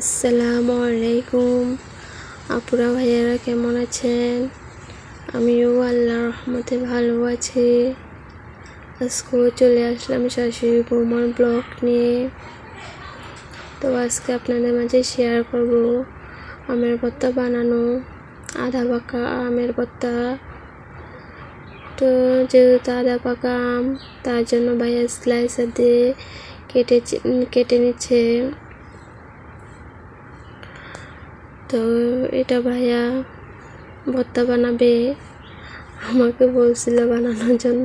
আসসালামু আলাইকুম। আপুরা, ভাইয়ারা কেমন আছেন? আমিও আল্লাহ রহমতে ভালো আছি। আজকেও চলে আসলাম শাশুড়ি বৌমার ব্লগ নিয়ে। তো আজকে আপনাদের মাঝে শেয়ার করব আমের ভর্তা বানানো আধা পাকা আমের ভর্তা তো যেহেতু আধা পাকা আম, তার জন্য ভাইয়া স্লাইসার দিয়ে কেটে কেটে নিচ্ছে। তো এটা ভাইয়া ভর্তা বানাবে, আমাকে বলছিল বানানোর জন্য।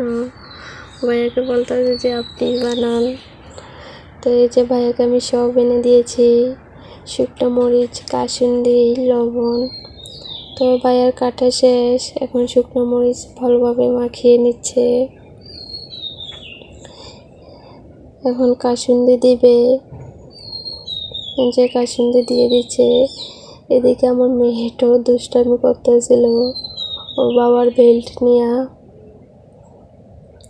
ভাইয়াকে বলতে হবে যে, আপনি বানান। তো এই যে ভাইয়াকে আমি সব এনে দিয়েছি, শুকনো মরিচ, কাসুন্দি, লবণ। তো ভাইয়ার কাটা শেষ, এখন শুকনো মরিচ ভালোভাবে মাখিয়ে নিচ্ছে। এখন কাসুন্দি দিবে। যে কাসুন্দি দিয়ে দিচ্ছে। এদিকে আমার মেয়েটাও দুষ্টামি করতেছিল। ওর বাবার বেল্ট নিয়ে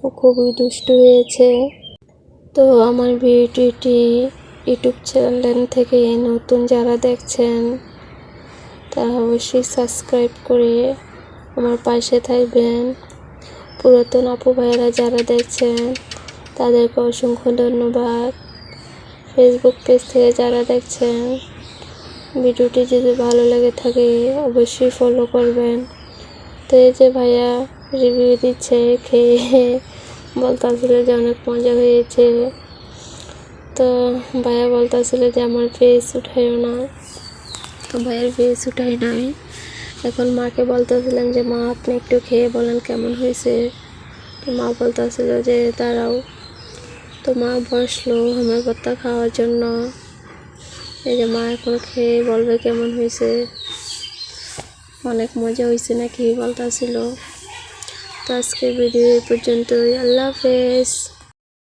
ও খুবই দুষ্টু হয়েছে। তো আমার ভিডিওটি ইউটিউব চ্যানেল থেকে নতুন যারা দেখছেন, তারা অবশ্যই সাবস্ক্রাইব করে আমার পাশে থাকবেন। পুরাতন আপু যারা দেখছেন, তাদেরকে অসংখ্য ধন্যবাদ। ফেসবুক পেজ থেকে যারা দেখছেন ভিডিওটি যদি ভালো লেগে থাকে, অবশ্যই ফলো করবেন। তো এই যে ভাইয়া রিভিউ দিচ্ছে, খেয়ে বলতেছিল যে অনেক মজা হয়েছে। তো ভাইয়া বলতেছিল যে আমার ফেস উঠাইও না। ভাইয়ের ফেস উঠাই নাই। এখন মাকে বলতেছিলাম যে, মা, আপনি একটু খেয়ে বলেন কেমন হয়েছে? তো মা বলতেছিল যে, দাঁড়াও। তো মা বসল আমার ভর্তা খাওয়ার জন্য। এই যে মা এখন খেয়ে বলবে কেমন হয়েছে? অনেক মজা হয়েছে নাকি বলতেছিল। তো আজকে ভিডিও এই পর্যন্তই। আল্লাহ হাফেজ।